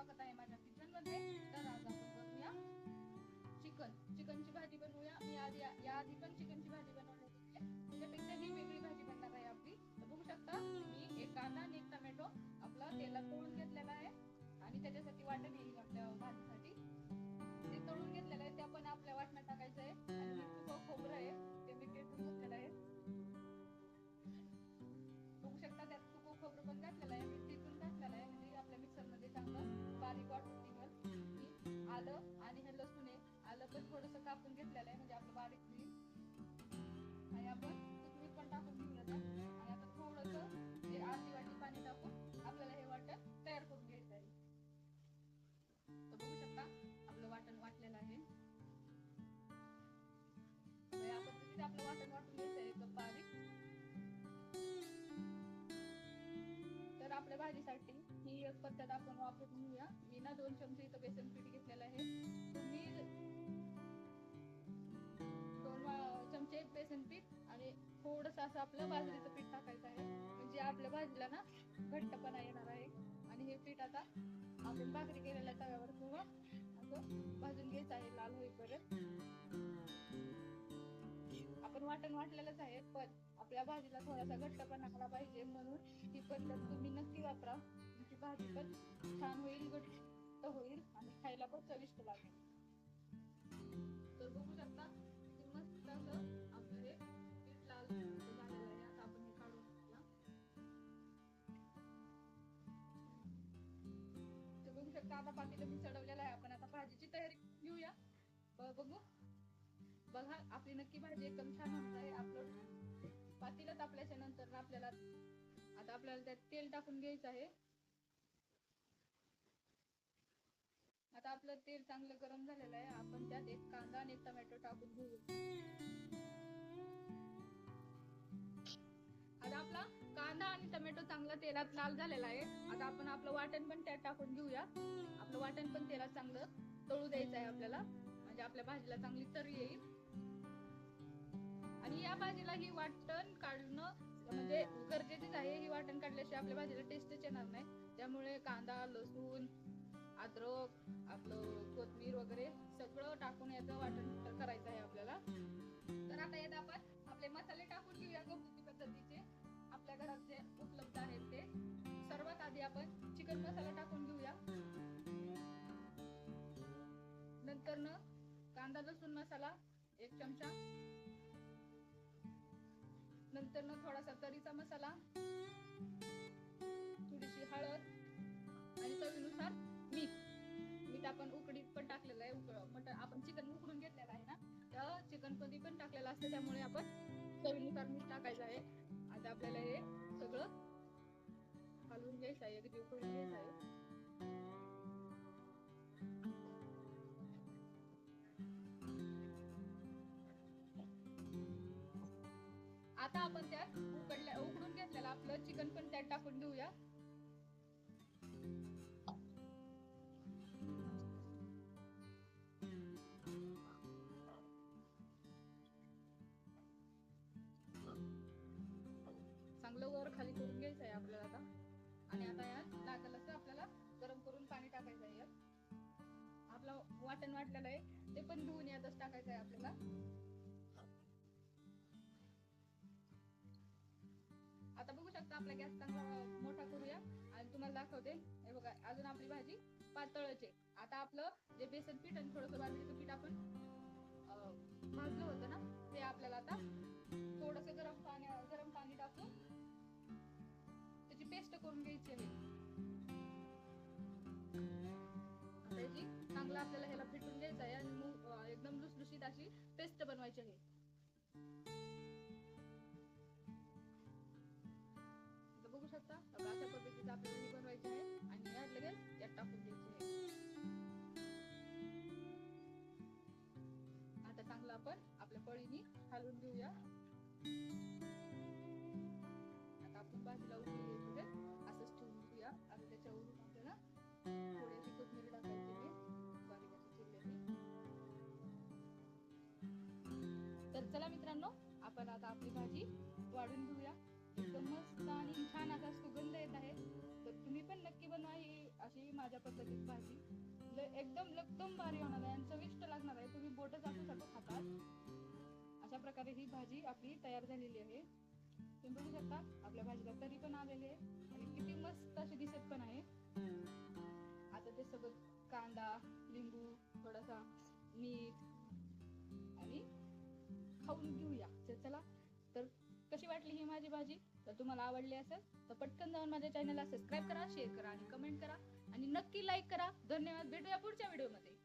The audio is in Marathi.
स्वागत आहे माझ्या किचनमध्ये तर आज आपण बनवूया चिकन. चिकनची भाजी बनवूया. मी आधी या आधी पण चिकनची भाजी बनवली होती त्याच्यापेक्षा ही कापून घेतलेलं आहे म्हणजे आपलं बारीक होईल आणि आपण कोथिंबीर पण टाकून घेऊया त्यात. आणि आता थोडस अर्धी वाटी पाणी टाकून आपल्याला हे वाटण तयार करून घ्यायचं आहे. तर बघू शकता आपलं वाटण वाटलेलं आहे. आपण तिथे आपलं वाटण वाटून घ्यायचं आहे एकदम बारीक. तर आपल्या भाजीसाठी ही एक पद्धत आपण वापरून घेऊया. मी ना दोन चमचे इथं बेसन पीठ घेतलेलं आहे. बेसन पीठ आणि थोडस असं आपलं बाजरीचं पीठ टाकायचं आहे. म्हणजे आपल्या भाजीला ना घट्टपणा येणार आहे. आणि हे पीठ आता आपण भाकरी केलेल्या तव्यावर किंवा असं भाजून घ्यायचं आहे लाल होईपर्यंत. आपण वाटण वाटलेलंच आहे पण आपल्या भाजीला थोडासा घट्टपणा आला पाहिजे म्हणून ही पद्धत तुम्ही नक्की वापरा. तुमची भाजी पण छान होईल घट्ट होईल आणि खायला पण चविष्ट लागेल. कांदा आता पातेलं मी चढवलेला आहे. आपण आता भाजीची तयारी घेऊया. बघू बघा. आपली नक्की भाजी एकदम छान होत आहे. आपलं पातेलं तापल्याच्या नंतर आपल्याला आता आपल्याला त्यात तेल टाकून घ्यायचं आहे. आता आपलं तेल चांगलं गरम झालेलं आहे. आपण त्यात एक कांदा आणि एक टोमॅटो टाकून घेऊ. आणि टोमॅटो चांगला तेलात लाल झालेला आहे. आता आपण आपलं वाटण पण त्यात टाकून घेऊया. आपलं वाटण पण तेलात चांगलं तळू द्यायचं आहे आपल्याला. म्हणजे आपल्या भाजीला चांगली तर येईल. आणि या भाजीला ही वाटण काढणं म्हणजे गरजेचीच आहे. ही वाटण काढल्याशिवाय आपल्या भाजीला टेस्टच येणार नाही. त्यामुळे कांदा लसूण अद्रक आपलं कोथमीर वगैरे सगळं टाकून याचं वाटण करायचं आहे आपल्याला. आधी आपण. चिकन मसाला टाकून घेऊया. नंतर न कांदा लसूण मसाला एक चमचा. नंतर न थोडासा तरीचा मसाला. थोडीशी हळद आणि चवीनुसार मीठ. मीठ आपण उकडीत पण टाकलेलं आहे उकड मटण आपण चिकन उकडून घेतलेलं आहे ना? तर चिकन कधी पण टाकलेलं असतं त्यामुळे आपण चवीनुसार मीठ टाकायचं आहे. आता आपल्याला हे सगळं हलवून घ्यायचा एक जीव करून घ्यायचा आता आपण त्यात उकडल्या उकडून घेतलेलं आपलं चिकन पण त्यात टाकून घेऊया चांगलं वर खाली करून घ्यायचं आहे आपल्याला आता. आणि आता यात लागलं असं आपल्याला गरम करून पाणी टाकायचं आहे यात आपलं वाटण वाटलेलं आहे. ते पण धुवून यातच टाकायचं आहे आपल्याला. आता बघू शकता आपला गॅस चांगला मोठा करूया. आणि तुम्हाला दाखवते. हे बघा अजून आपली भाजी पातळचे आता आपलं जे बेसन पीठ आणि थोडस बाजरीचं पीठ आपण भाजलं होतं ना ते आपल्याला आता थोडस गरम पाणी गरम पाणी टाकून करून घ्यायची आहे चांगला चांगलं आपल्याला ह्याला फिटून घ्यायचं आहे आणि मग एकदम लुसलुशीत अशी पेस्ट बनवायची आहे. बघू शकता अशा पद्धतीचं आपल्याला ही बनवायची आहे आणि यात लगेच यात टाकून द्यायची आहे. आता चांगलं आपण आपल्या पळीनी हलवून घेऊया. आता आपण बाजूला एकदम मस्त आणि छान असा सुगंध येत आहे. तर तुम्ही पण नक्की बनवा ही अशी माझी माझ्या पद्धतीत भाजी. एकदम एकदम भारी होणार आहे आणि चविष्ट लागणार आहे. तुम्ही बोट चाटू चाटू खातात. अशा प्रकारे ही भाजी आपली तयार झालेली आहे. तुम्ही बघू शकता आपल्या भाजीला तरी पण आलेली आहे. आणि किती मस्त अशी दिसत पण आहे. आता ते सगळं कांदा लिंबू थोडासा मीठ आणि खाऊन घेऊया. चला. कशी वाटली ही माझी भाजी? तर तुम्हाला आवडली असेल तर पटकन जाऊन माझ्या चॅनलला सबस्क्राईब करा शेअर करा आणि कमेंट करा. आणि नक्की लाईक करा. धन्यवाद. भेटूया पुढच्या व्हिडिओमध्ये